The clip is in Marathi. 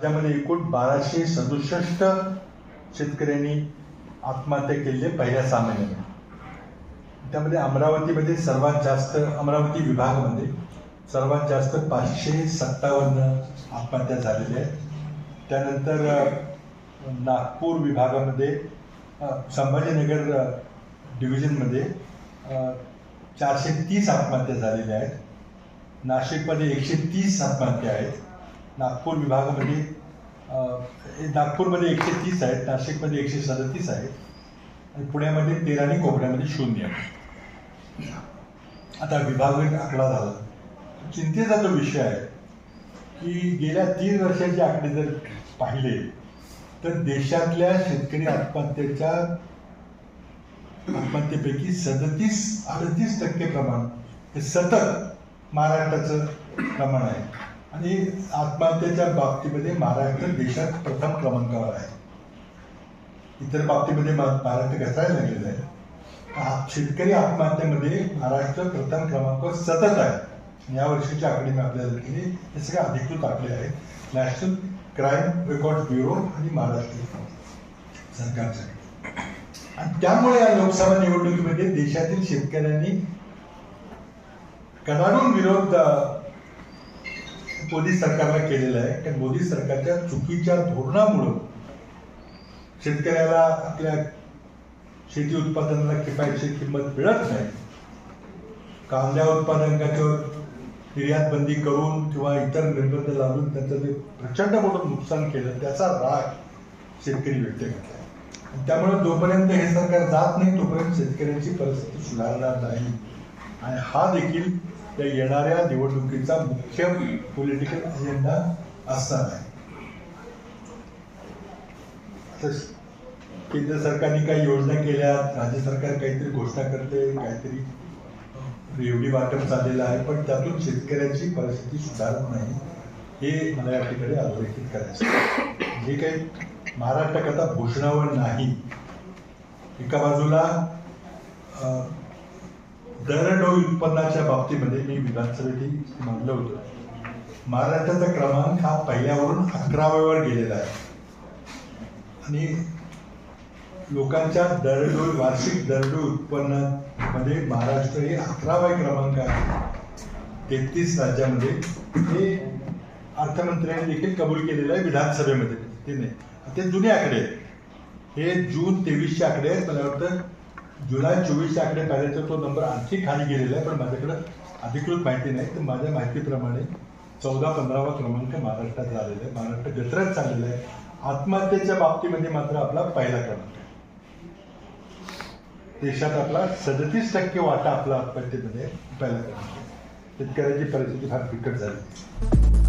त्यामध्ये एकूण बाराशे सदुसष्ट शेतकऱ्यांनी आत्महत्या केलेली आहे पहिल्या सहा महिन्यामध्ये. त्यामध्ये अमरावतीमध्ये सर्वात जास्त अमरावती विभागामध्ये सर्वात जास्त पाचशे सत्तावन्न आत्महत्या झालेल्या आहेत. त्यानंतर नागपूर विभागामध्ये संभाजीनगर डिव्हिजनमध्ये चारशे तीस आत्महत्या झालेल्या आहेत. नाशिकमध्ये एकशे तीस आत्महत्या आहेत. नागपूर विभागामध्ये नागपूरमध्ये एकशे तीस आहेत नाशिकमध्ये एकशे सदतीस आहेत आणि पुण्यामध्ये तेरा आणि कोकणामध्ये शून्य आता विभागीय आकडा झाला. चिंतेचा जो विषय आहे की गेल्या तीन वर्षाचे आकडे जर पाहिले तर देशातल्या शेतकरी आत्महत्येच्या आत्महत्येपैकी सदतीस अडतीस टक्के प्रमाण हे सतत महाराष्ट्राचं प्रमाण आहे. आणि आत्महत्येच्या बाबतीमध्ये महाराष्ट्र देशात प्रथम क्रमांकावर आहे. इतर बाबतीमध्ये महाराष्ट्र घसरायला लागलेलं आहे. शेतकरी आत्महत्येमध्ये महाराष्ट्र प्रथम क्रमांक सतत आहे. या वर्षीचे आकडे मी आपल्याला केली. हे सगळे अधिकृत आकडे आहेत. नॅशनल क्राईम रेकॉर्ड ब्युरो आणि महाराष्ट्र सरकारसाठी आणि त्यामुळे या लोकसभा निवडणुकीमध्ये देशातील शेतकऱ्यांनी कडाडून विरोध मोदी सरकारला केलेलं आहे. कारण मोदी सरकारच्या चुकीच्या धोरणामुळं शेतकऱ्याला आपल्या शेती उत्पादनाला किफायतशीर किंमत मिळत नाही. कांद्या उत्पादकांच्यावर निर्यात बंदी करून किंवा इतर निर्बंध लावून त्यांचं जे प्रचंड मोठं नुकसान केलं त्याचा राग शेतकरी व्यक्त करतात. त्यामुळे जोपर्यंत हे सरकार जात नाही तोपर्यंत शेतकऱ्यांची परिस्थिती सुधारणार नाही. आणि हा देखील त्या येणाऱ्या निवडणुकीचा मुख्य पॉलिटिकल अजेंडा असणार आहे. केंद्र सरकारने काही योजना केल्या राज्य सरकार काहीतरी घोषणा करते काहीतरी रेवडी वाटप चाललेलं आहे पण त्यातून शेतकऱ्यांची परिस्थिती सुधारत नाही हे मला या ठिकाणी अधोरेखित करायचं जे काही महाराष्ट्राकरता घोषणावर नाही एका बाजूला अं, दरडोई उत्पन्नाच्या बाबतीमध्ये मी विधानसभेत मांडलं होतं. महाराष्ट्राचा क्रमांक हा पहिल्यावरून अकराव्यावर गेलेला आहे. आणि लोकांच्या दरडोई वार्षिक दरडोई उत्पन्नामध्ये महाराष्ट्र हे अकरावा क्रमांक आहे. तेहतीस राज्यामध्ये. हे अर्थमंत्र्यांनी देखील कबूल केलेलं आहे विधानसभेमध्ये. ते नाही. ते जुने आकडे आहेत. हे जून तेवीसचे आकडे आहेत. मला वाटतं जुलै चोवीसच्या आकडे पाहिले तर तो नंबर आणखी खाली गेलेला आहे पण माझ्याकडं अधिकृत माहिती नाही. तर माझ्या माहितीप्रमाणे चौदा पंधरावा क्रमांक महाराष्ट्रात झालेला आहे. महाराष्ट्र जत्रात चाललेला आहे. आत्महत्येच्या बाबतीमध्ये मात्र आपला पहिला क्रमांक आहे. देशात आपला सदतीस टक्के वाटा आपला आत्महत्येमध्ये पहिला क्रमांक आहे. शेतकऱ्याची परिस्थिती फार बिकट झाली.